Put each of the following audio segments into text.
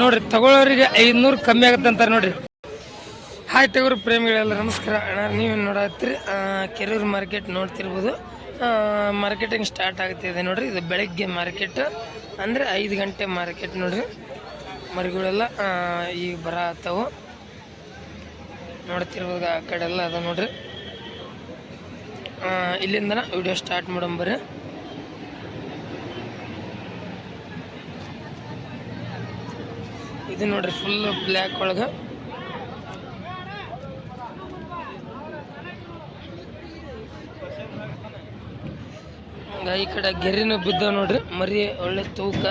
ನೋಡ್ರಿ, ತಗೊಳ್ಳೋರಿಗೆ ಐದ್ನೂರು ಕಮ್ಮಿ ಆಗುತ್ತೆ ಅಂತಾರೆ ನೋಡ್ರಿ. ಹಾಯ್ ತಗೋರು ಪ್ರೇಮಿಗಳೆಲ್ಲ ನಮಸ್ಕಾರ. ನೀವು ನೀವೇನು ನೋಡತ್ತೀರಿ? ಕೆರೂರು ಮಾರ್ಕೆಟ್ ನೋಡ್ತಿರ್ಬೋದು. ಮಾರ್ಕೆಟಿಂಗ್ ಸ್ಟಾರ್ಟ್ ಆಗ್ತಿದೆ ನೋಡ್ರಿ. ಇದು ಬೆಳಗ್ಗೆ ಮಾರ್ಕೆಟ್, ಅಂದರೆ ಐದು ಗಂಟೆ ಮಾರ್ಕೆಟ್ ನೋಡ್ರಿ. ಮರಿಗಳೆಲ್ಲ ಈಗ ಈಗ ಬರತ್ತವು ನೋಡ್ತಿರ್ಬೋದು ಆ ಕಡೆ ಎಲ್ಲ ಅದ ನೋಡ್ರಿ. ಇಲ್ಲಿಂದ ವಿಡಿಯೋ ಸ್ಟಾರ್ಟ್ ಮಾಡಂಬರ್ರಿ ಇದು ನೋಡ್ರಿ ಫುಲ್ ಬ್ಲ್ಯಾಕ್ ಒಳಗೆ. ಈ ಕಡೆ ಗೆರಿನೂ ಬಿದ್ದಾವ ನೋಡ್ರಿ, ಮರಿ ಒಳ್ಳೆ ತೂಕ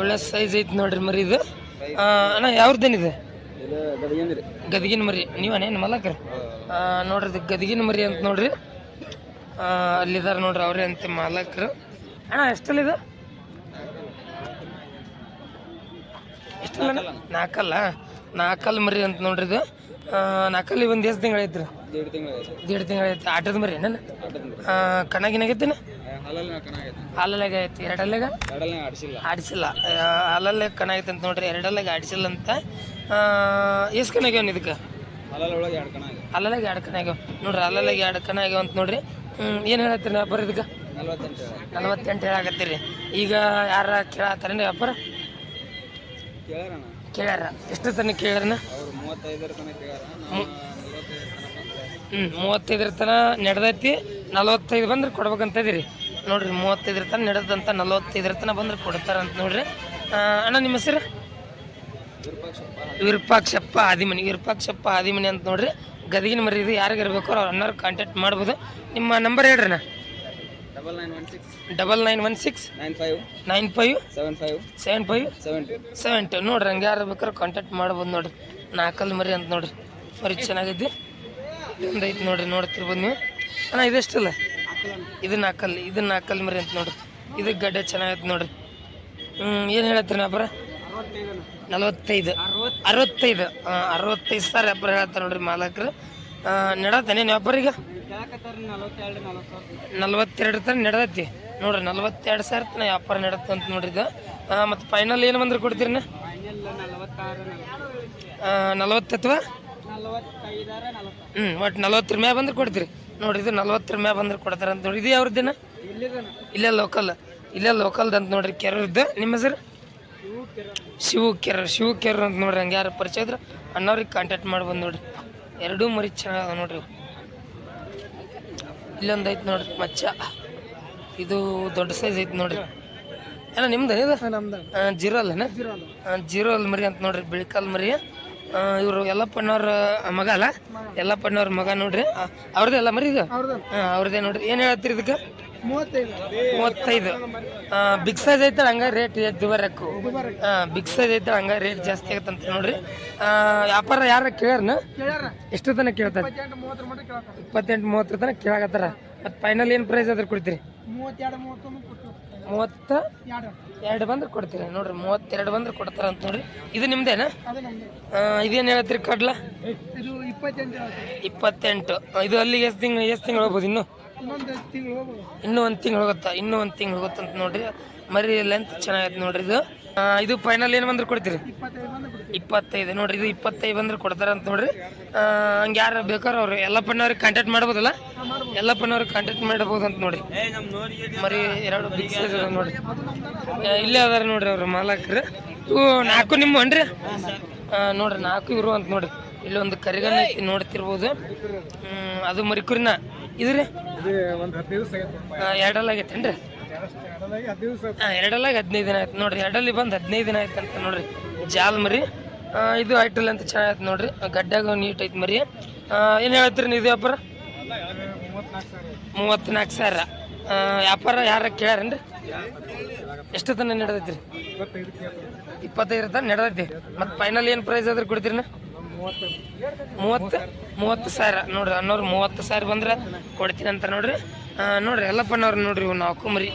ಒಳ್ಳೆ ಸೈಜ್ ಐತಿ ನೋಡ್ರಿ ಮರಿ ಇದು. ಅಣ್ಣ ಯಾವ್ದೇನಿದೆ ಗದಗಿನ ಮರಿ. ನೀವನೇನು ಮಲಕ್ರಿ? ನೋಡ್ರಿ ಇದು ಗದಗಿನ ಮರಿ ಅಂತ ನೋಡ್ರಿ. ಅಲ್ಲಿದಾರ ನೋಡ್ರಿ ಅವ್ರೇ ಅಂತ ಮಾಲಕ್ರು. ಅಣ್ಣ ಎಷ್ಟಲ್ಲಿದೆ ಎಷ್ಟಲ್ಲ ನಾಲ್ಕಲ್ಲ ನಾಲ್ಕಲ್ ಮರಿ ಅಂತ ನೋಡ್ರಿ ಇದು. ನಾಲ್ಕಲ್ಲಿ ಒಂದು ಎಷ್ಟು ತಿಂಗಳು ಐತ್ರಿ. ದೇಡ್ ತಿಂಗಳು ಐತಿ ಆಟದ ಮರಿ ಏನ ಕಣಗಿನಾಗೈತಿನ ಹಾಲಲ್ಲಾಗ ಐತಿ. ಎರಡಲ್ಲಾಗ? ಎರಡಲ್ಲಿ ಆಡಿಸಿಲ್ಲ. ಹಾಲಲ್ಲ ಕಣ್ಣಾಗೈತೆ ಅಂತ ನೋಡ್ರಿ. ಎರಡಲ್ಲಾಗ ಆಡಿಸಿಲ್ಲ ಅಂತ. ಎಷ್ಟು ಕಣ ಆಗ್ಯಾವ ಇದಕ್ಕೆ? ಅಲ್ಲಲ್ಲಾಗ ಎರಡು ಕಣ ಕಣ ಆಗ್ಯಾವ. ನೋಡ್ರಿ ಅಲ್ಲಲ್ಲಾಗ ಎರಡು ಕಣ ಆಗ್ಯಾವ ಅಂತ ನೋಡ್ರಿ. ಏನು ಹೇಳತ್ತೀರಿ ವ್ಯಾಪಾರ ಇದಕ್ಕೆ? ನಲ್ವತ್ತೆಂಟು ಹೇಳಾಕತ್ತೀರಿ. ಈಗ ಯಾರ ಕೇಳತ್ತಾರೇನು ವ್ಯಾಪಾರ ಕೇಳ್ಯಾರ. ಎಷ್ಟು ತನಕ ಕೇಳ್ಯಾರನ? ಹ್ಞೂ ಮೂವತ್ತೈದರ ತನ ನಡೆದೈತಿ ನಲವತ್ತೈದು ಬಂದ್ರೆ ಕೊಡ್ಬೇಕಂತ ಇದೀರಿ. ನೋಡ್ರಿ ಮೂವತ್ತೈದರ ತನ ನಡೆದಂತ ನಲವತ್ತೈದರ ತನ ಬಂದ್ರೆ ಕೊಡ್ತಾರಂತ ನೋಡ್ರಿ. ಆ, ಅಣ್ಣ ನಿಮ್ಮ ಹೆಸರು? ವಿರೂಪಾಕ್ಷಪ್ಪ. ಆದಿಮನಿ. ವಿರೂಪಾಕ್ಷಪ್ಪ ಆದಿಮನಿ ಅಂತ ನೋಡ್ರಿ. ಗದಗಿನ ಮರಿ ಯಾರಿಗಿರ್ಬೇಕು ಅವ್ರು ಅಣ್ಣವ್ರು ಕಾಂಟ್ಯಾಕ್ಟ್ ಮಾಡ್ಬೋದು. ನಿಮ್ಮ ನಂಬರ್ ಹೇಳ್ರಿ ಅಣ್ಣ double nine one six double nine one six nine five nine five seven five seven five seven two seven two ನೋಡ್ರಿ ಹಂಗೆ ಯಾರು ಬೇಕಾದ್ರೆ ಕಾಂಟ್ಯಾಕ್ಟ್ ಮಾಡ್ಬೋದು ನೋಡ್ರಿ. ನಾಲ್ಕಲ್ಲಿ ಮರಿ ಅಂತ ನೋಡ್ರಿ. ಮರಿ ಚೆನ್ನಾಗೈತಿ. ಒಂದು ಐತೆ ನೋಡ್ರಿ ನೋಡ್ತಿರ್ಬೋದು ನೀವು. ಅಣ್ಣ ಇದೆಷ್ಟಲ್ಲ ಇದು ನಾಲ್ಕಲ್ ಇದು ನಾಲ್ಕಲ್ ಮರಿ ಅಂತ ನೋಡ್ರಿ. ಇದು ಗಡ್ಡೆ ಚೆನ್ನಾಗೈತೆ ನೋಡ್ರಿ. ಹ್ಞೂ ಏನು ಹೇಳತ್ತೀರಿ ನಾ ಬರ ನಲವತ್ತೈದು. ಅರವತ್ತೈದು. ಅರವತ್ತೈದು ಸಾವಿರ ಅಪ್ಪ ಹೇಳ್ತಾರೆ ನೋಡ್ರಿ ಮಾಲಕರು. ನಡತಾನೆ ವ್ಯಾಪಾರ ಈಗ? ನಲವತ್ತೆರಡು ನಲವತ್ತು ನಲ್ವತ್ತೆರಡು ತನಕ ನಡೆದೈತಿ. ನೋಡ್ರಿ ನಲ್ವತ್ತೆರಡು ಸಾವಿರ ತನ ವ್ಯಾಪಾರ ನಡೆತ್ತೆ ಅಂತ ನೋಡ್ರಿ ಇದು ಮತ್ತು ಫೈನಲ್ ಏನು ಬಂದ್ರೆ ಕೊಡ್ತೀರಿ ನಲವತ್ತು ಅಥವಾ? ಹ್ಞೂ ಒಟ್ಟು ನಲ್ವತ್ತರ ಮ್ಯಾಗ ಬಂದ್ರೆ ಕೊಡ್ತೀರಿ. ನೋಡ್ರಿ ಇದು ನಲ್ವತ್ತರ ಮ್ಯಾಗ ಬಂದ್ರೆ ಕೊಡ್ತಾರೆ ಅಂತ ನೋಡಿ ಇದು ದಿನ ಇಲ್ಲಿದನ. ಇಲ್ಲೇ ಲೋಕಲ್ ಇಲ್ಲೇ ಲೋಕಲ್ದು ಅಂತ ನೋಡ್ರಿ. ಕೆರದ್ದು ನಿಮ್ಮ ಹೆಸರು? ಶಿವ ಕೆರ ಶಿವ ಕೆರ ಅಂತ ನೋಡ್ರಿ ಹಂಗೆ ಯಾರು ಪರಿಚಯ ಇದ್ರೆ? ಅಣ್ಣವ್ರಿಗೆ ಕಾಂಟ್ಯಾಕ್ಟ್ ಮಾಡ್ಬೋದು ನೋಡ್ರಿ. ಎರಡೂ ಮರಿ ಚೆನ್ನಾಗದ ನೋಡ್ರಿ. ಇಲ್ಲೊಂದು ಐತೆ ನೋಡ್ರಿ ಮಚ್ಚ. ಇದು ದೊಡ್ಡ ಸೈಜ್ ಐತೆ ನೋಡ್ರಿ. ಏನ ನಿಮ್ದು ಇದು? ಜೀರೋ ಅಲ್ಲನ? ಜೀರೋ ಅಲ್ಲ. ಜೀರೋ ಅಲ್ಲಿ ಮರಿ ಅಂತ ನೋಡ್ರಿ ಬಿಳಿಕಾಲ್ ಮರಿ. ಇವರು ಯಲ್ಲಪ್ಪನವ್ರ ಮಗ ಅಲ್ಲ? ಯಲ್ಲಪ್ಪನವ್ರ ಮಗ ನೋಡ್ರಿ. ಅವ್ರದ್ದೇ ಅಲ್ಲ ಮರಿ ಇದು? ಅವ್ರದೇ ಅವ್ರದ್ದೇ ನೋಡ್ರಿ. ಏನು ಹೇಳ್ತೀರಿ ಇದಕ್ಕೆ? ಮೂವತ್ತೈದು. ಬಿಗ್ ಸೈಜ್ ಐತೆ ಹಂಗ ರೇಟ್ ದುಬಾರಕ್ಕು. ಬರಕ್ಕು ಹಾಂ ಬಿಗ್ ಸೈಜ್ ಐತೆ ಹಂಗ ರೇಟ್ ಜಾಸ್ತಿ ಆಗತ್ತಂತ ನೋಡ್ರಿ. ವ್ಯಾಪಾರ ಯಾರ ಕೇಳ್ಯಾರನ? ಕೇಳ್ಯಾರ ಎಷ್ಟು ತನಕ ಕೇಳ್ತಾರೆ? ಇಪ್ಪತ್ತೆಂಟು, ಮೂವತ್ತರ ತನಕ ಕೇಳಾಕತ್ತಾರ. ಮತ್ತು ಫೈನಲ್ ಏನು ಪ್ರೈಸ್ ಅದ್ರ ಕೊಡ್ತೀರಿ? ಮೂವತ್ತ ಎರಡು ಬಂದ್ರೆ ಕೊಡ್ತೀರಿ. ನೋಡ್ರಿ, ಮೂವತ್ತೆರಡು ಬಂದ್ರೆ ಕೊಡ್ತಾರ ಅಂತ ನೋಡ್ರಿ. ಇದು ನಿಮ್ದೇನಾ? ಇದೇನು ಹೇಳ್ತೀರಿ, ಕಡ್ಲ? ಇಪ್ಪತ್ತೆಂಟು. ಇದು ಅಲ್ಲಿಗೆ ಎಷ್ಟು ತಿಂಗಳು ಎಷ್ಟು ತಿಂಗಳು ಹೋಗ್ಬೋದು ಇನ್ನು? ಇನ್ನೂ ಒಂದು ತಿಂಗಳು ಹೋಗುತ್ತಾ? ಇನ್ನೂ ಒಂದು ತಿಂಗಳು ಹೋಗುತ್ತಂತ ನೋಡ್ರಿ. ಮರಿ ಲೆಂತ್ ಚೆನ್ನಾಗೈತೆ ನೋಡ್ರಿ ಇದು. ಇದು ಫೈನಲ್ ಏನು ಬಂದ್ರೆ ಕೊಡ್ತೀರಿ? ಇಪ್ಪತ್ತೈದು ನೋಡ್ರಿ ಇದು ಇಪ್ಪತ್ತೈದು ಬಂದ್ರೆ ಕೊಡ್ತಾರೆ ಅಂತ ನೋಡ್ರಿ. ಹಂಗ ಯಾರು ಬೇಕಾದ್ರೆ ಅವ್ರು ಎಲ್ಲಪ್ಪನವ್ರಿಗೆ ಕಾಂಟ್ಯಾಕ್ಟ್ ಮಾಡ್ಬೋದಲ್ಲ? ಎಲ್ಲಪ್ಪನವ್ರಿಗೆ ಕಾಂಟ್ಯಾಕ್ಟ್ ಮಾಡ್ಬೋದು ಅಂತ ನೋಡಿ ಮರಿ ಎರಡು ಬಿಗ್ ಸೈಜ್ ನೋಡ್ರಿ. ಇಲ್ಲೇ ಅದಾರ ನೋಡ್ರಿ ಅವ್ರು ಮಾಲಕರು. ಇವು ನಾಲ್ಕು ನಿಮ್ಮ ಅನ್ರಿ? ನೋಡ್ರಿ ನಾಲ್ಕು ಇವರು ಅಂತ ನೋಡ್ರಿ. ಇಲ್ಲೊಂದು ಒಂದು ಕರಿಗನ್ನ ಐತಿ ನೋಡ್ತಿರ್ಬೋದು. ಹ್ಮ್, ಅದು ಮರಿ ಕುರಿನ. ಇದ್ರಿ ಇದು ಎರಡಲ್ಲ ಆಗೈತೇನ್ರಿ ಎರಡಲ್ಲಾಗಿ ಹದಿನೈದು ದಿನ ಆಯ್ತು ನೋಡ್ರಿ. ಎರಡಲ್ಲಿ ಬಂದು ಹದಿನೈದು ದಿನ ಆಯ್ತು ಅಂತ ನೋಡ್ರಿ. ಜಾಲ್ ಮರಿ. ಇದು ಐಟಲ್ ಅಂತ ಚೆನ್ನಾಗೈತೆ ನೋಡ್ರಿ. ಗಡ್ಡಾಗ ನೀಟ್ ಐತೆ ಮರಿ. ಏನು ಹೇಳ್ತೀರಿ ನೀವು ಇದು ವ್ಯಾಪಾರ? ಮೂವತ್ನಾಲ್ಕು ಸಾವಿರ. ವ್ಯಾಪಾರ ಯಾರ ಕೇಳ್ಯಾರೇನ್ರಿ? ಎಷ್ಟು ತನ ನಡೆದೈತ್ರಿ? ರೀ ಇಪ್ಪತ್ತೈದು ತನ ನಡೆದೈತಿ. ಮತ್ತು ಫೈನಲ್ ಏನು ಪ್ರೈಸ್ ಆದ್ರೆ ಕೊಡ್ತೀರಿ ಮೂವತ್ತು ಮೂವತ್ತು ಸಾವಿರ. ನೋಡ್ರಿ ಅನ್ನೋರು ಮೂವತ್ತು ಸಾವಿರ ಬಂದ್ರೆ ಕೊಡ್ತೀನಿ ಅಂತ ನೋಡ್ರಿ. ನೋಡ್ರಿ ಎಲ್ಲಪ್ಪನವ್ರು ನೋಡ್ರಿ ಇವು ನಾಲ್ಕು ಮರಿ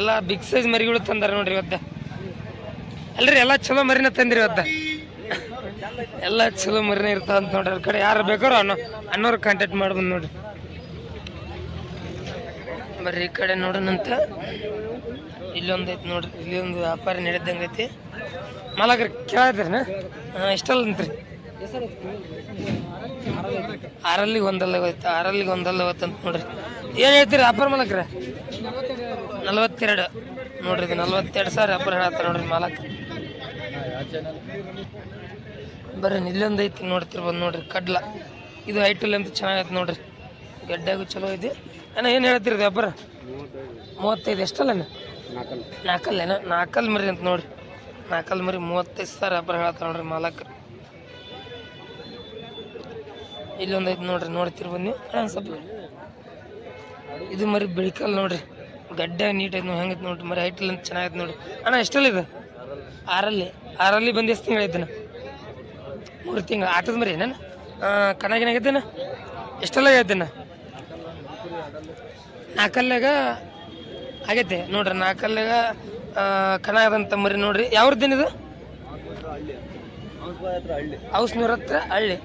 ಎಲ್ಲ ಬಿಗ್ ಸೈಜ್ ಮರಿಗಳು ತಂದಾರ ನೋಡ್ರಿ ಇವತ್ತ. ಅಲ್ರಿ, ಎಲ್ಲ ಚಲೋ ಮರಿನ ತಂದ್ರಿ ಇವತ್ತ. ಎಲ್ಲ ಚಲೋ ಮರಿನ ಇರ್ತಾವ ಅಂತ ನೋಡ್ರಿ ಕಡೆ. ಯಾರು ಬೇಕಾರೋ ಅನ್ನೋ ಅನ್ನೋರು ಕಾಂಟ್ಯಾಕ್ಟ್ ಮಾಡ್ಬೋದು ನೋಡ್ರಿ. ಬರ್ರಿ ಈ ಕಡೆ ನೋಡೋಣಂತ ಇಲ್ಲೊಂದು ಐತಿ ನೋಡ್ರಿ ಇಲ್ಲಿ ಒಂದು ವ್ಯಾಪಾರ ನಡೆದಂಗೆ ಐತಿ ಕೇಳಿದ್ರಿ ಕೇಳತ್ತೀರನ ಇಷ್ಟಲ್ಲ ಅಂತ್ರಿ ಆರಲ್ಲಿಗೆ ಒಂದಲ್ಲ ಹೋಯ್ತು ಆರಲ್ಲಿ ಒಂದಲ್ಲ ಹೋಯ್ತು ಅಂತ ನೋಡ್ರಿ. ಏನು ಹೇಳ್ತೀರಿ? ಅಪ್ಪರ್ ಮಾಲಕ್ರ? ನಲವತ್ತೆರಡು. ನೋಡ್ರಿ ಇದು ನಲ್ವತ್ತೆರಡು ಸಾವಿರ ಅಪ್ಪರ್ ಹೇಳತ್ತ ನೋಡ್ರಿ ಮಾಲಕ್. ಬರ್ರಿ ಇಲ್ಲೊಂದು ಐತಿ ನೋಡ್ತಿರ್ಬೋದು ನೋಡ್ರಿ, ಕಡ್ಲ. ಇದು ಐಟಲ್ ಅಂತ ಚೆನ್ನಾಗೈತೆ ನೋಡ್ರಿ. ಗಡ್ಡೆಗೂ ಚಲೋ ಇದೆ. ಅಣ್ಣ, ಏನು ಹೇಳ್ತೀರಿ ಅಪ್ಪರ ವ್ಯಾಪಾರ ಮೂವತ್ತೈದು ಎಷ್ಟಲ್ಲ ನಾಲ್ಕಲ್ಲೇನ ನಾಲ್ಕಲ್ ಮರಿ ಅಂತ ನೋಡ್ರಿ. ನಾಲ್ಕಲ್ ಮರಿ ಮೂವತ್ತೈದು ಸಾವಿರ ವ್ಯಾಪಾರ ಹೇಳತ್ತ ನೋಡ್ರಿ ಮಾಲಕ್. ಇಲ್ಲೊಂದು ಐತೆ ನೋಡ್ರಿ ನೋಡ್ತಿರ್ ಬನ್ನಿ. ಸ್ವಲ್ಪ ಇದು. ಮರಿ ಬೆಳಿಕಲ್ ನೋಡ್ರಿ. ಗಡ್ಡೆ ನೀಟ್ ಐತೆ ನೋಡಿ ಹೆಂಗೈತೆ ನೋಡ್ರಿ. ಮರಿ ಐಟಲ್ ಅಂತ ಚೆನ್ನಾಗೈತೆ ನೋಡ್ರಿ. ಅಣ್ಣ ಎಷ್ಟಲ್ಲಿ ಇದು? ಆರಲ್ಲಿ. ಆರಲ್ಲಿ ಬಂದು ಎಷ್ಟು ತಿಂಗಳು ಐತನ ಮೂರು ತಿಂಗಳು. ಆಟದ ಮರಿ ನಾನು ಕಣಗಿನಾಗೈತೇನ ಎಷ್ಟೆಲ್ಲ ಆಗೈತೇನ? ನಾಲ್ಕಲ್ಲಾಗ ಆಗೈತೆ. ನೋಡ್ರಿ ನಾಲ್ಕಲ್ಲಾಗ ಕಣಾಗದಂತ ಮರಿ ನೋಡ್ರಿ. ಯಾವ್ರದ್ದೇನಿದು ಇದು? ಔಸ್ ನೂರ ಹತ್ರ ಹಳ್ಳಿ.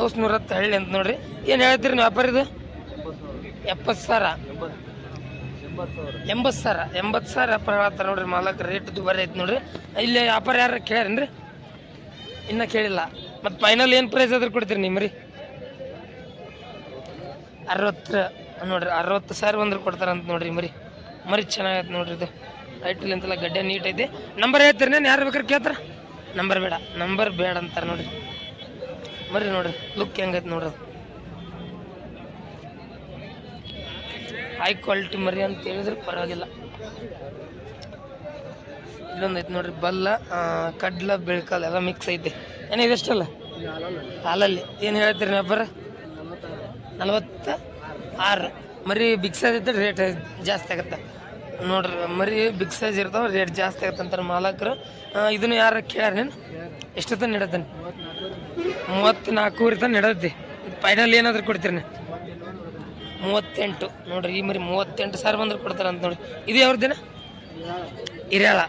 ಔಸ್ ನೂರ ಹತ್ತು ಹಳ್ಳಿ ಅಂತ ನೋಡ್ರಿ. ಏನು ಹೇಳ್ತೀರಿ ವ್ಯಾಪಾರ ಇದು? ಎಪ್ಪತ್ತು ಸಾವಿರ. ಎಂಬತ್ತು ಸಾವಿರ. ಎಂಬತ್ತು ಸಾವಿರ ವ್ಯಾಪಾರ ಹೇಳ್ತಾರೆ ನೋಡ್ರಿ ಮಾಲಕ್ ರೇಟ್ ದುಬಾರಿ ಐತೆ ನೋಡ್ರಿ. ಇಲ್ಲಿ ವ್ಯಾಪಾರ ಯಾರು ಕೇಳ್ಯಾರೇನ್ರಿ ಇನ್ನೂ ಕೇಳಿಲ್ಲ. ಮತ್ತು ಫೈನಲ್ ಏನು ಪ್ರೈಸ್ ಆದ್ರೂ ಕೊಡ್ತೀರಿ ನಿಮ್ಮ ರೀ? ಅರವತ್ತು ನೋಡ್ರಿ, ಅರವತ್ತು ಸಾವಿರ ಬಂದ್ರೆ ಕೊಡ್ತಾರಂತ ನೋಡ್ರಿ ಮರಿ ಮರಿ ಚೆನ್ನಾಗೈತೆ ನೋಡ್ರಿ ಇದು. ಐಟಲ್ ಅಂತೆಲ್ಲ ಗಡ್ಡೆ ನೀಟ್ ಐತಿ. ನಂಬರ್ ಹೇಳ್ತೀರಿ ನಾನು ಯಾರು ಬೇಕಾದ್ರೆ ಕೇಳ್ತಾರ? ನಂಬರ್ ಬೇಡ. ನಂಬರ್ ಬೇಡ ಅಂತಾರೆ ನೋಡ್ರಿ. ಮರಿ ನೋಡ್ರಿ ಲುಕ್ ಹೆಂಗೈತೆ ನೋಡ್ರಿ. ಹೈ ಕ್ವಾಲಿಟಿ ಮರಿ ಅಂತ ಹೇಳಿದ್ರೆ ಪರವಾಗಿಲ್ಲ. ಇಲ್ಲೊಂದು ಐತೆ ನೋಡ್ರಿ, ಬಲ್ಲ ಕಡ್ಲ, ಬೆಳ್ಕಲ್ ಎಲ್ಲ ಮಿಕ್ಸ್ ಐತೆ. ಏನೇ ಇದೆಷ್ಟಲ್ಲ ಹಾಲಲ್ಲಿ. ಏನು ಹೇಳ್ತೀರಿ ನಬ್ಬರ ನಲವತ್ತ ಆರು ಮರಿ ಬಿಕ್ಸ್ ರೇಟ್ ಜಾಸ್ತಿ ಆಗುತ್ತೆ. ನೋಡ್ರಿ, ಮರಿ ಬಿಗ್ ಸೈಜ್ ಇರ್ತಾವ ರೇಟ್ ಜಾಸ್ತಿ ಆಗತ್ತಂತಾರೆ ಮಾಲಕರು. ಇದನ್ನು ಯಾರು ಕೇಳ್ಯಾರೇನು ಎಷ್ಟು ತನ ಮೂವತ್ತು ನಾಲ್ಕು ತನ ಇಡತ್ತೆ ಫೈನಲ್ ಏನಾದರೂ ಕೊಡ್ತೀರಿ ಮೂವತ್ತೆಂಟು. ನೋಡ್ರಿ, ಈ ಮರಿ ಮೂವತ್ತೆಂಟು ಸಾವಿರ ಬಂದ್ರೆ ಕೊಡ್ತಾರೆ ಅಂತ ನೋಡಿ ಇದು ಯಾವ್ದೇನ ಹಿರಿಯಾಳ.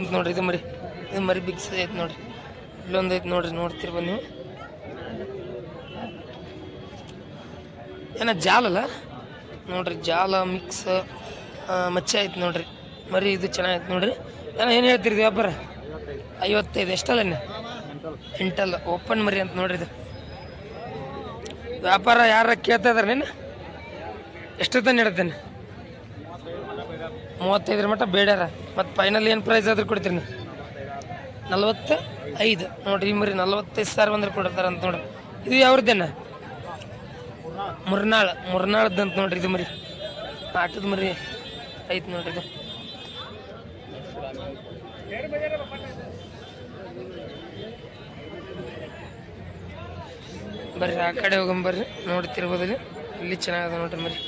ಅಂತ ನೋಡ್ರಿ ಇದು ಮರಿ. ಇದು ಮರಿ ಬಿಗ್ ಸೈಜ್ ಐತೆ ನೋಡ್ರಿ. ಇಲ್ಲೊಂದು ಐತೆ ನೋಡ್ರಿ ನೋಡ್ತಿರ್ಬೋದು ನೀವು ಏನ ಜಾಲಲ್ಲ ನೋಡ್ರಿ, ಜಾಲ ಮಿಕ್ಸ್ ಮಚ್ಚೆ ಆಯ್ತು ನೋಡ್ರಿ. ಮರಿ ಇದು ಚೆನ್ನಾಗೈತೆ ನೋಡ್ರಿ. ಏನೋ ಏನು ಹೇಳ್ತೀರಿ ವ್ಯಾಪಾರ ಐವತ್ತೈದು, ಎಷ್ಟಲ್ಲ ಎಂಟಲ್ಲ, ಓಪನ್ ಮರಿ ಅಂತ ನೋಡ್ರಿ ಇದು. ವ್ಯಾಪಾರ ಯಾರ ಕೇಳ್ತಾ ನೀನು ಎಷ್ಟು ತಾನೆ ಇಡ್ತೇನೆ ಮೂವತ್ತೈದರ ಮಟ್ಟ ಬೇಡ್ಯಾರ. ಮತ್ತು ಫೈನಲ್ ಏನು ಪ್ರೈಸ್ ಆದರೂ ಕೊಡ್ತೀರಿ ನೀವು? ನಲ್ವತ್ತ ಐದು ನೋಡ್ರಿ ಮರಿ ನಲ್ವತ್ತೈದು ಸಾವಿರ ಬಂದ್ರೆ ಕೊಡ್ತಾರೆ ಅಂತ ನೋಡ್ರಿ. ಇದು ಯಾವ್ರದ್ದೇನ? ಮುರ್ನಾಳ್. ಮುರ್ನಾಳದ್ದು ಅಂತ ನೋಡ್ರಿ ಇದು ಮರಿ. ಆಟದ ಮರಿ. ಐತೆ ನೋಡ್ರಿ ಇದು. ಬರ್ರಿ, ಆ ಕಡೆ ಹೋಗಂಬರ್ರಿ ನೋಡ್ತಿರ್ಬೋದು ಇಲ್ಲಿ ಚೆನ್ನಾಗದ ನೋಡ್ರಿ ಮರಿ.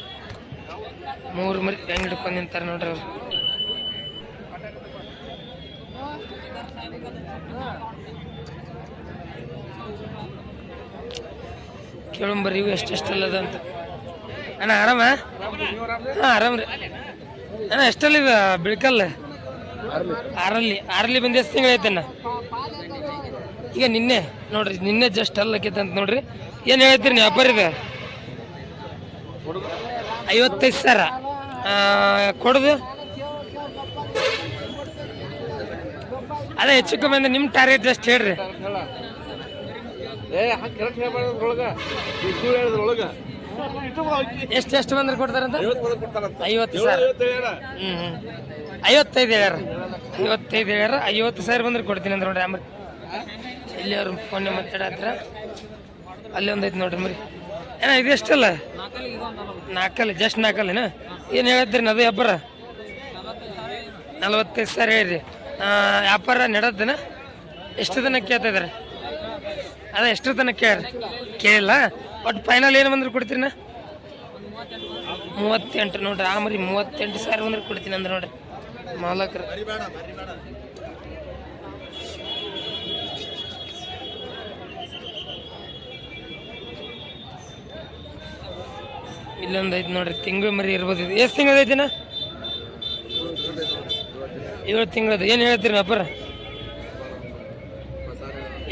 ಮೂರು ಮರಿ ಹೆಂಗ್ ಹಿಡ್ಕೊಂಡು ನಿಂತಾರೆ ನೋಡ್ರಿ ಅವ್ರು. ಕೇಳಂಬರ್ರಿ ಇವು ಎಷ್ಟೆಷ್ಟಲ್ಲದ ಅಂತ. ಅಣ್ಣ, ಆರಾಮ? ಹಾ ಆರಾಮ್ ರೀ ಅಣ್ಣ, ಎಷ್ಟಲ್ಲ ಬಿಳ್ಕಲ್ಲ? ಆರಲ್ಲಿ ಆರಲ್ಲಿ ಬಂದು ಎಷ್ಟು ತಿಂಗಳೈತಣ್ಣ ಈಗ ನಿನ್ನೆ, ನೋಡ್ರಿ, ನಿನ್ನೆ ಜಸ್ಟ್ ಅಲ್ಲಕ್ಕೈತೆ ಅಂತ ನೋಡ್ರಿ. ಏನು ಹೇಳ್ತೀರಿ ನೀವು ವ್ಯಾಪಾರ ಐವತ್ತೈದು ಸಾವಿರ. ಕೊಡುದು? ಅದೇ ಹೆಚ್ಚು ಕಮ್ಮಿ ಅಂದ್ರೆ ನಿಮ್ಮ ಟಾರ್ಗೆಟ್ ಜಸ್ಟ್ ಹೇಳ್ರಿ. ಎಷ್ಟು ಎಷ್ಟು ಬಂದ್ರೆ ಕೊಡ್ತಾರಂತ? ಐವತ್ತು ಸಾವಿರ. ಹ್ಞೂ ಹ್ಞೂ ಐವತ್ತೈದು ಹೇಳ್ಯಾರ. ಐವತ್ತೈದು ಹೇಳ್ಯಾರ. ಐವತ್ತು ಸಾವಿರ ಬಂದ್ರೆ ಕೊಡ್ತೀನಿ ಅಂದ್ರೆ ನೋಡ್ರಿ ಆಮೇಲೆ ಇಲ್ಲಿ ಅವ್ರು ಫೋನ್ ಮಾತಾಡತ್ರ ಅಲ್ಲಿ ಒಂದು ಐತೆ ನೋಡ್ರಿ ಮರಿ ಏನ ಇದು ಎಷ್ಟಲ್ಲ? ನಾಲ್ಕಲ್ಲಿ ಜಸ್ಟ್ ನಾಲ್ಕಲ್ಲಿನ ಏನು ಹೇಳಿದ್ರಿ ಅದು ವ್ಯಾಪಾರ ನಲ್ವತ್ತೈದು ಸಾವಿರ ಹೇಳ್ರಿ. ವ್ಯಾಪಾರ ನಡೆದನ? ಎಷ್ಟು ದಿನ ಕೇಳ್ತಾ ಇದಾರೆ? ಅದ ಎಷ್ಟು ದಿನ ಕೇಳ್ರಿ? ಕೇಳಿಲ್ಲ? ಒಟ್ಟು ಫೈನಲ್ ಏನು ಬಂದ್ರೆ ಕೊಡ್ತೀರಿ ನಾ ಮೂವತ್ತೆಂಟು ನೋಡ್ರಿ, ಆಮರಿ ಮರಿ ಮೂವತ್ತೆಂಟು ಸಾವಿರ ಬಂದ್ರೆ ಕೊಡ್ತೀನಿ ಅಂದ್ರೆ ನೋಡ್ರಿ. ಮಾಲಕರು. ಇಲ್ಲೊಂದು ಐತಿ ನೋಡ್ರಿ, ತಿಂಗಳು ಮರಿ ಇರ್ಬೋದು ಎಷ್ಟು ತಿಂಗಳು ಐತಿನ? ಏಳು ತಿಂಗಳ ಏನು ಹೇಳ್ತೀರಿ ಅಪ್ಪರ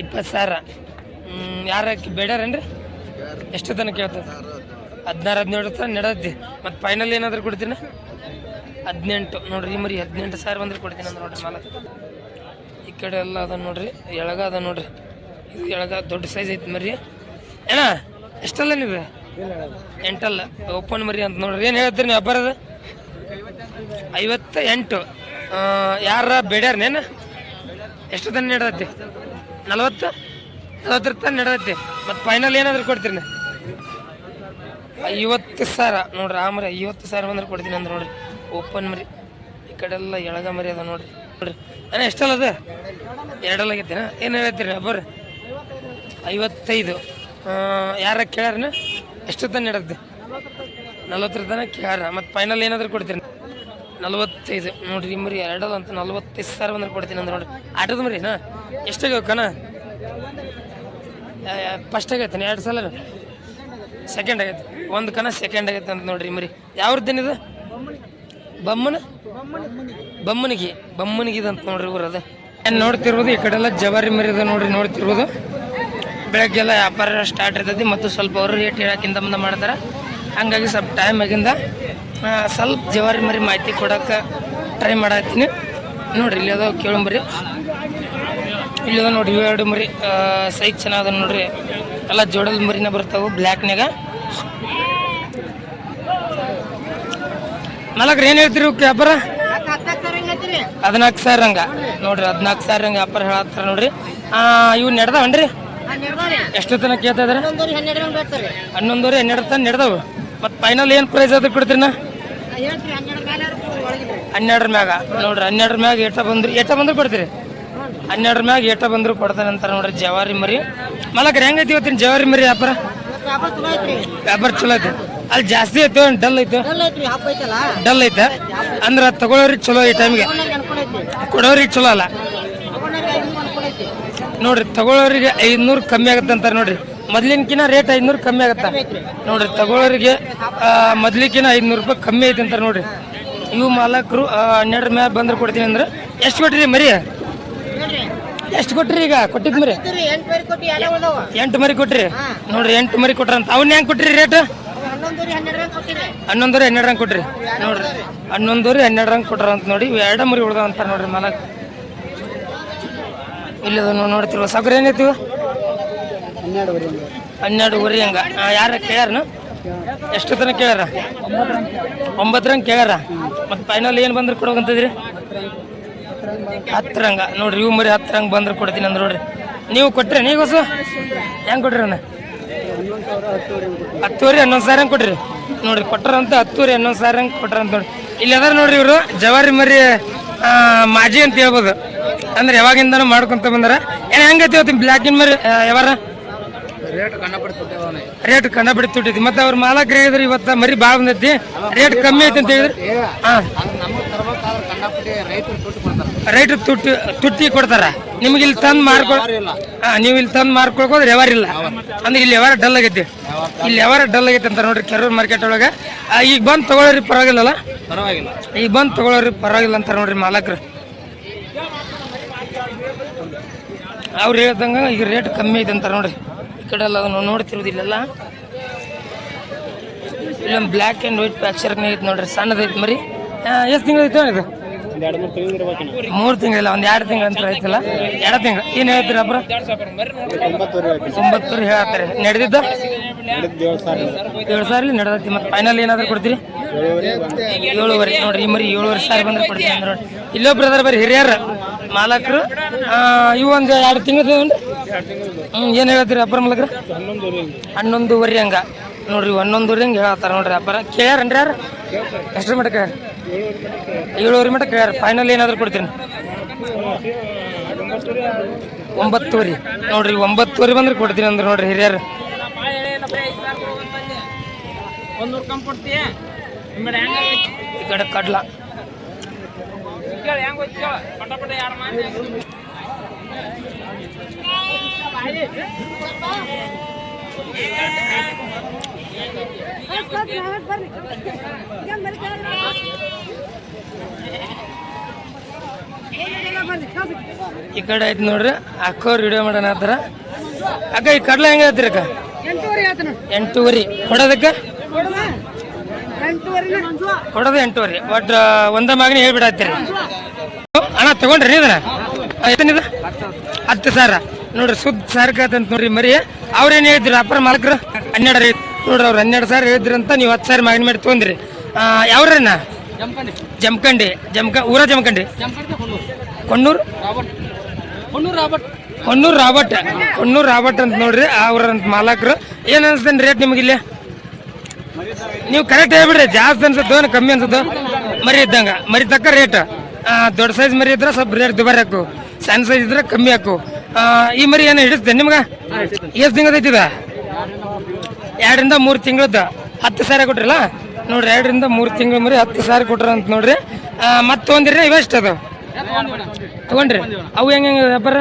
ಇಪ್ಪತ್ತು ಸಾವಿರ. ಯಾರ ಬೇಡಾರೇನ್ರಿ? ಎಷ್ಟು ತನಕ ಕೇಳ್ತದೆ ಹದಿನಾರು, ಹದಿನೇಳು ತನಕ ನಡೆದಿ ಮತ್ತು ಫೈನಲ್ ಏನಾದರೂ ಕೊಡ್ತೀನಿ ಹದಿನೆಂಟು. ನೋಡ್ರಿ ಮರಿ ಹದಿನೆಂಟು ಸಾವಿರ ಬಂದ್ರೆ ಕೊಡ್ತೀನಿ ಅಂದ್ರೆ ನೋಡ್ರಿ ಮಾಲಕ್. ಈ ಕಡೆ ಎಲ್ಲ ಅದ ನೋಡ್ರಿ, ಎಳಗ ಅದ ನೋಡ್ರಿ. ಇದು ಎಳಗ, ದೊಡ್ಡ ಸೈಜ್ ಐತಿ ಮರಿ. ಏನ, ಎಷ್ಟಲ್ಲ ನೀವು? ಎಂಟಲ್ಲ. ಓಪನ್ ಮರಿ ಅಂತ ನೋಡ್ರಿ. ಏನು ಹೇಳ್ತೀರಿ ನೀವು ಹಬ್ಬರದ ಐವತ್ತ ಎಂಟು. ಯಾರ ಬೇಡ್ಯಾರನೇನು ಎಷ್ಟು ತನ ನಡೆದೈತಿ? ನಲ್ವತ್ತು? ನಲವತ್ತರ ತನ ನಡೆದೈತಿ. ಮತ್ತು ಫೈನಲ್ ಏನಾದರೂ ಕೊಡ್ತೀರಿ? ಐವತ್ತು ಸಾವಿರ ನೋಡ್ರಿ, ಆ ಮರಿ ಐವತ್ತು ಸಾವಿರ ಬಂದ್ರೆ ಕೊಡ್ತೀನಿ ಅಂದ್ರೆ ನೋಡ್ರಿ. ಓಪನ್ ಮರಿ. ಈ ಕಡೆ ಎಲ್ಲ ಎಳಗ ಮರಿ ಅದ ನೋಡ್ರಿ. ನೋಡ್ರಿ. ಅಣ್ಣ, ಎಷ್ಟಲ್ಲ ಅದ? ಎರಡಲ್ಲ ಆಗೈತಿನ? ಏನು ಹೇಳ್ತೀರಿ? ಬರ್ರಿ. ಐವತ್ತೈದು. ಯಾರ ಕೇಳ್ಯಾರನ? ಎಷ್ಟು ತನ ಇಡತ್ತೆ ನಲ್ವತ್ತರ ತನ ಕೇಳಾರ ಮತ್ತು ಫೈನಲ್ ಏನಾದರೂ ಕೊಡ್ತೀರಿ? ನಲ್ವತ್ತೈದು. ನೋಡ್ರಿ ಮರಿ ಎರಡಲ್ಲ ಅಂತ ನಲ್ವತ್ತೈದು ಸಾವಿರ ಬಂದ್ರೆ ಕೊಡ್ತೀನಿ ಅಂದ್ರೆ ನೋಡ್ರಿ. ಆಟದ ಮರಿನಾ ಎಷ್ಟಾಗ್ಯಾವ ಕಣ ಫಸ್ಟ್ ಎರಡು ಸಲ? ಸೆಕೆಂಡ್ ಆಗೈತೆ. ಒಂದು ಕನ ಸೆಕೆಂಡ್ ಆಗೈತೆ ಅಂತ ನೋಡ್ರಿ ಮರಿ. ಯಾವ್ರದ್ದೇನಿದು ಬಮ್ಮನ? ಬಮ್ಮನಿಗೆ. ಬಮ್ಮನಿಗೆ ಅಂತ ನೋಡ್ರಿ ಊರು ಅದ. ನೋಡ್ತಿರ್ಬೋದು, ಈ ಕಡೆ ಎಲ್ಲ ಜವಾರಿ ಮರಿ ಇದೆ ನೋಡ್ರಿ, ನೋಡ್ತಿರ್ಬೋದು. ಬೆಳಗ್ಗೆಲ್ಲ ವ್ಯಾಪಾರ ಸ್ಟಾರ್ಟ್ ಇರ್ತೈತಿ ಮತ್ತು ಸ್ವಲ್ಪ ಅವರು ರೇಟ್ ಹೇಳಕ್ಕಿಂತ ಮುಂದೆ ಮಾಡ್ತಾರೆ. ಹಂಗಾಗಿ ಸ್ವಲ್ಪ ಟೈಮ್ ಆಗಿಂದ ಸ್ವಲ್ಪ ಜವಾರಿ ಮರಿ ಮಾಹಿತಿ ಕೊಡೋಕೆ ಟ್ರೈ ಮಾಡತ್ತೀನಿ. ನೋಡ್ರಿ, ಇಲ್ಲಿ ಅದಾವ ಕೇಳಂಬರಿ. ಇಲ್ಲಿ ನೋಡ್ರಿ ಇವೆರಡು ಮರಿ ಸೈಜ್ ಚೆನ್ನಾಗದ ನೋಡ್ರಿ. ಎಲ್ಲ ಜೋಡಲ್ ಮರಿನ ಬರ್ತಾವೆ ಬ್ಲ್ಯಾಕ್ನಾಗ ನಾಲ್ಕು ಏನ್ ಹೇಳ್ತೀರಿ ವ್ಯಾಪಾರ ಹದಿನಾಲ್ಕು ಸಾವಿರ ಹಂಗ ನೋಡ್ರಿ ಹದಿನಾಲ್ಕು ಸಾವಿರ ಹಂಗ ವ್ಯಾಪಾರ ಹೇಳತ್ತಾರ ನೋಡ್ರಿ. ಇವು ನೆಡ್ದಾವನ್ರಿ ಎಷ್ಟು ತನ ಕೇಳ್ತಾ ಇದಾರೆ ಹನ್ನೊಂದುವರೆ ಹನ್ನೆರಡು ತನ ನೆಡ್ದಾವು. ಮತ್ ಫೈನಲ್ ಏನ್ ಪ್ರೈಸ್ ಅದು ಕೊಡ್ತೀರಿ ನಾ ಹನ್ನೆರಡ್ರ ಮ್ಯಾಗ. ನೋಡ್ರಿ ಹನ್ನೆರಡ್ರ ಮ್ಯಾಗ ಏಟ ಬಂದ್ರಿ ಏಟ ಬಂದ್ರು ಕೊಡ್ತೀರಿ? ಹನ್ನೆರಡರ ಮ್ಯಾಗ ಏಟ ಬಂದ್ರು ಕೊಡ್ತಾನೆ ಅಂತಾರೆ ನೋಡ್ರಿ ಜವಾರಿ ಮರಿ. ಮಲಕ್ರಿ ಹೆಂಗೈತಿ ಇವತ್ತಿನ ಜವಾರಿ ಮರಿ ವ್ಯಾಪಾರ? ವ್ಯಾಪಾರ ಚಲೋ ಐತಿ. ಅಲ್ಲಿ ಜಾಸ್ತಿ ಐತೆ ಡಲ್ ಐತೆ? ಡಲ್ ಐತೆ. ಅಂದ್ರೆ ತಗೊಳ್ಳೋರಿಗೆ ಚಲೋ ಈ ಟೈಮ್ಗೆ ಕೊಡೋರಿಗೆ ಚಲೋ ಅಲ್ಲ. ನೋಡ್ರಿ ತಗೊಳ್ಳೋರಿಗೆ ಐದ್ನೂರು ಕಮ್ಮಿ ಆಗತ್ತೆ ಅಂತಾರೆ ನೋಡ್ರಿ. ಮೊದ್ಲಿನಕಿನ ರೇಟ್ ಐದ್ನೂರು ಕಮ್ಮಿ ಆಗತ್ತ. ನೋಡ್ರಿ ತಗೊಳ್ಳೋರಿಗೆ ಮೊದ್ಲಿಕಿನ ಐದ್ನೂರು ರೂಪಾಯಿ ಕಮ್ಮಿ ಐತಿ ಅಂತಾರೆ ನೋಡ್ರಿ. ಇವು ಮಾಲಕರು ಹನ್ನೆರಡು ಮ್ಯಾಲ ಬಂದ್ರೆ ಕೊಡ್ತೀನಿ ಅಂದ್ರೆ ಎಷ್ಟು ಕೊಟ್ರಿ ಮರಿ? ಎಷ್ಟು ಕೊಟ್ರಿ ಈಗ? ಕೊಟ್ಟಿದ್ ಮರಿ? ಎಂಟು ಮರಿ ಕೊಟ್ರಿ? ನೋಡ್ರಿ ಎಂಟು ಮರಿ ಕೊಟ್ರಂತ. ಅವನ್ನ ಹೆಂಗ್ ಕೊಟ್ರಿ ರೇಟ್ ಹನ್ನೊಂದೂವರೆ ಹನ್ನೆರಡು ರಂಗ್ ಕೊಟ್ರಿ ನೋಡ್ರಿ. ಹನ್ನೊಂದೂರಿ ಹನ್ನೆರಡು ರಂಗ್ ಕೊಟ್ರ ಅಂತ ನೋಡಿ ಎರಡ ಮರಿ ಉಳ್ದ ಅಂತ ನೋಡ್ರಿ ಮಾಲಕ್. ಇಲ್ಲಿ ನೋಡ್ತಿರುವ ಸಗರ ಏನೈತಿ ಹನ್ನೆರಡು ಊರಿ ಹಂಗ. ಯಾರ ಕೇಳ್ಯಾರನು ಎಷ್ಟು ತನಕ ಕೇಳ್ಯಾರ? ಒಂಬತ್ತರಂಗ ಕೇಳ್ಯಾರ? ಮತ್ತು ಫೈನಲ್ ಏನು ಬಂದ್ರೆ ಕೊಡುವಂತಿದ್ರಿ ಹತ್ತು ರಂಗ ನೋಡ್ರಿ, ಇವು ಮರಿ ಹತ್ತರಂಗ ಬಂದ್ರೆ ಕೊಡ್ತೀನಿ ಅಂದ್ರೆ ನೋಡ್ರಿ. ನೀವು ಕೊಟ್ರಿ ನೀವು ಹೆಂಗ್ ಕೊಟ್ರಿ ಅಣ್ಣ ಹತ್ತುವರೆ ಹನ್ನೊಂದು ಸಾವಿರ ಹಂಗೆ ಕೊಡ್ರಿ. ನೋಡ್ರಿ ಕೊಟ್ಟರಂತ ಹತ್ತುವರೆ ಹನ್ನೊಂದು ಸಾವಿರ ಹಂಗೆ ಕೊಟ್ರಂತ ನೋಡ್ರಿ. ಇಲ್ಲಿ ಅದಾರ ನೋಡ್ರಿ ಇವರು ಜವಾರಿ ಮರಿ ಮಾಜಿ ಅಂತ ಹೇಳ್ಬೋದು. ಅಂದ್ರೆ ಯಾವಾಗಿಂದನೂ ಮಾಡ್ಕೊಂತ ಬಂದಾರ. ಏನು ಹೆಂಗೈತಿ ಇವತ್ತಿನ ಇನ್ ಮರಿ ಯಾವಾರ? ರೇಟ್ ಕಂಡ ಬಿಡ್ತಿಟ್ಟೈತಿ ಮತ್ತೆ ಅವ್ರ ಮಾಲಕ್ ಹೇಳಿದ್ರಿ ಇವತ್ತ ಮರಿ ಭಾಳ ಬಂದೈತಿ. ರೇಟ್ ಕಮ್ಮಿ ಐತಿ ಅಂತ ಹೇಳಿದ್ರಿ. ಹಾ ರೈತರು ರೈಟ್ ತುಟ್ಟಿ ತುಟ್ಟಿ ಕೊಡ್ತಾರ. ನಿಮ್ಗೆ ಇಲ್ಲಿ ತಂದು ಮಾರ್ಕೊ ಹಾ ನೀವು ಇಲ್ಲಿ ತಂದು ಮಾರ್ಕೊಳ್ಕೋದ್ರೆ ವ್ಯವಹಾರ ಇಲ್ಲ. ಅಂದ್ರೆ ಇಲ್ಲಿ ವ್ಯವಹಾರ ಡಲ್ ಆಗೈತಿ. ಇಲ್ಲಿ ವ್ಯವಹಾರ ಡಲ್ ಆಗೈತೆ ಅಂತ ನೋಡ್ರಿ ಕೆರೂರ್ ಮಾರ್ಕೆಟ್ ಒಳಗೆ. ಈಗ ಬಂದು ತಗೊಳ್ಳೋರಿ ಪರವಾಗಿಲ್ಲಲ್ಲ? ಪರವಾಗಿಲ್ಲ. ಈಗ ಬಂದು ತಗೊಳ್ಳೋರಿ ಪರವಾಗಿಲ್ಲ ಅಂತ ನೋಡ್ರಿ ಮಾಲಕರು. ಅವ್ರು ಹೇಳ್ದಂಗ ಈಗ ರೇಟ್ ಕಮ್ಮಿ ಐತೆ ಅಂತಾರೆ ನೋಡ್ರಿ. ಈ ಕಡೆ ಎಲ್ಲ ಅದನ್ನು ನೋಡ್ತಿರೋದು ಇಲ್ಲೆಲ್ಲ ಇಲ್ಲೊಂದು ಬ್ಲ್ಯಾಕ್ ಆ್ಯಂಡ್ ವೈಟ್ ಪ್ಯಾಕ್ಚರ್ನೇ ಐತೆ ನೋಡ್ರಿ. ಸಣ್ಣದೈತೆ ಮರಿ. ಎಷ್ಟು ತಿಂಗಳು ಐತೆ ಇದು? ಮೂರು ತಿಂಗಳಿಲ್ಲ, ಒಂದು ಎರಡು ತಿಂಗಳು ಅಂತ ಐತಿಲ್ಲ ಎರಡು ತಿಂಗಳು. ಏನು ಹೇಳ್ತೀರಿ ಅಬ್ರ ಒಂಬತ್ತೂರು ಹೇಳತ್ತಾರೆ ನಡೆದಿದ್ದ? ಏಳು ಸಾವಿರ ನಡೆದೈತಿ. ಮತ್ತು ಫೈನಲ್ ಏನಾದ್ರು ಕೊಡ್ತೀರಿ? ಏಳುವರೆ. ನೋಡ್ರಿ, ಈ ಮರಿ ಏಳುವರೆ ಸಾವಿರ ಬಂದ್ರೆ ಕೊಡ್ತೀನಿ ಅಂದ್ರೆ ಇಲ್ಲೊಬ್ರು ಅದಾರ ಬರೀ ಹಿರಿಯರ, ಮಾಲಕರು. ಇವು ಒಂದು ಎರಡು ತಿಂಗಳು ಹ್ಞೂ ಏನು ಹೇಳ್ತೀರಿ ಅಬ್ಬರ ಮಲಕ್ರ? ಹನ್ನೊಂದುವರೆ ಹಂಗ. ನೋಡ್ರಿ ಹನ್ನೊಂದುವರೆ ಹಂಗೆ ಹೇಳತ್ತಾರ ನೋಡ್ರಿ ಅಬ್ಬರ ಕೇಳ್ಯಾರನ್ರಿ ಯಾರು? ಎಷ್ಟು ಮಟ್ಟ ಕೇಳ್ಯಾರ ಏಳುವರೆ ಮಟ್ಟ ಫೈನಲ್ ಏನಾದರೂ ಕೊಡ್ತೀನಿ ಒಂಬತ್ತುವರೆ. ನೋಡ್ರಿ, ಒಂಬತ್ತುವರೆ ಬಂದ್ರೆ ಕೊಡ್ತೀನಿ ಅಂದ್ರೆ ನೋಡ್ರಿ ಹಿರಿಯರು. ಈ ಕಡೆ ಕಡ್ಲ. ಈ ಕಡೆ ಆಯ್ತು ನೋಡ್ರಿ ಅಕ್ಕವ್ರು ವಿಡಿಯೋ ಮಾಡೋಣ ಹತ್ರ ಅಕ್ಕ ಈ ಕಡಲೆ ಹೆಂಗ ಹೇಳ್ತೀರಿ ಅಕ್ಕ? ಎಂಟೂವರೆ ಕೊಡೋದಕ್ಕ? ಕೊಡೋದು ಎಂಟೂವರೆ. ಒಟ್ಟು ಒಂದ ಮಗನ ಹೇಳ್ಬಿಡತ್ತೀರಿ. ಅಣ್ಣ ತಗೊಂಡ್ರಿ ಇದನ್ನ. ಏನಿದ ಹತ್ತು ಸಾವಿರ ನೋಡ್ರಿ ಸುದ್ದ ಸಾರ್ಕತ್ ಅಂತ ನೋಡ್ರಿ ಮರಿ. ಅವ್ರೇನು ಹೇಳಿದ್ರಿ? ಅಪ್ಪರ ಮಾಲಕರು? ಹನ್ನೆರಡು ರೇ ನೋಡ್ರಿ ಅವ್ರು ಹನ್ನೆರಡು ಸಾವಿರ ಹೇಳಿದ್ರಿ ಅಂತ ನೀವು ಹತ್ತು ಸಾವಿರ ಮಾಡಿ ಮಾಡಿ ತೊಗೊಂಡ್ರಿ. ಯಾವ್ರಣ್ಣ? ಜಮಖಂಡಿ ಜಮಕ ಊರ Jamkhandi Konnur. Konnur? Robert. Konnur Robert. Konnur Robert. ಅಂತ ನೋಡ್ರಿ ಅವ್ರಂತ ಮಾಲಕರು. ಏನು ಅನ್ಸ್ತೇನೆ ರೇಟ್ ನಿಮಗಿಲ್ಲಿ ನೀವು ಕರೆಕ್ಟ್ ಹೇಳ್ಬಿಡ್ರಿ ಜಾಸ್ತಿ ಅನ್ಸುತ್ತೋ ಏನು ಕಮ್ಮಿ ಅನ್ಸುತ್ತೋ? ಮರಿ ಇದ್ದಂಗೆ. ಮರಿ ತಕ್ಕ ರೇಟ್ ದೊಡ್ಡ ಸೈಜ್ ಮರಿ ಇದ್ರೆ ಸ್ವಲ್ಪ ರೇಟ್ ದುಬಾರಿ ಹಾಕು. ಸಣ್ಣ ಸೈಜ್ ಇದ್ರೆ ಕಮ್ಮಿ ಹಾಕು. ಈ ಮರಿ ಏನು ಹಿಡಿಸ್ತೇನೆ ನಿಮ್ಗೆ? ಎಷ್ಟು ದಿನದ ಐತಿದ ಎರಡರಿಂದ ಮೂರು ತಿಂಗಳದ್ದು ಹತ್ತು ಸಾವಿರ ಕೊಟ್ರಲ್ಲ? ನೋಡ್ರಿ, ಎರಡರಿಂದ ಮೂರು ತಿಂಗಳ ಮರಿ ಹತ್ತು ಸಾವಿರ ಕೊಟ್ರ ಅಂತ ನೋಡ್ರಿ. ಮತ್ತೆ ತೊಗೊಂದಿರಿ ಇವೆಷ್ಟು ಅದು ತಗೊಂಡ್ರಿ. ಅವು ಹೆಂಗೆ ಹೆಂಗೆ ವ್ಯಾಪಾರ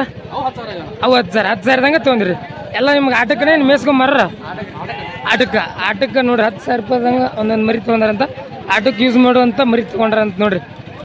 ಅವು ಹತ್ತು ಸಾವಿರ ಹತ್ತು ಸಾವಿರದಂಗೆ ತೊಗೊಂಡ್ರಿ. ಎಲ್ಲ ನಿಮ್ಗೆ ಆಟಕ್ಕನೇ ಮೇಸ್ಕೊಂಬರ್ರ ಆಟಕ್ಕೆ ಆಟಕ್ಕೆ ನೋಡ್ರಿ, ಹತ್ತು ಸಾವಿರ ರೂಪಾಯಿದಂಗೆ ಒಂದೊಂದು ಮರಿ ತೊಗೊಂಡ್ರಂತ. ಆಟಕ್ಕೆ ಯೂಸ್ ಮಾಡುವಂಥ ಮರಿ ತಗೊಂಡ್ರಂತ ನೋಡ್ರಿ.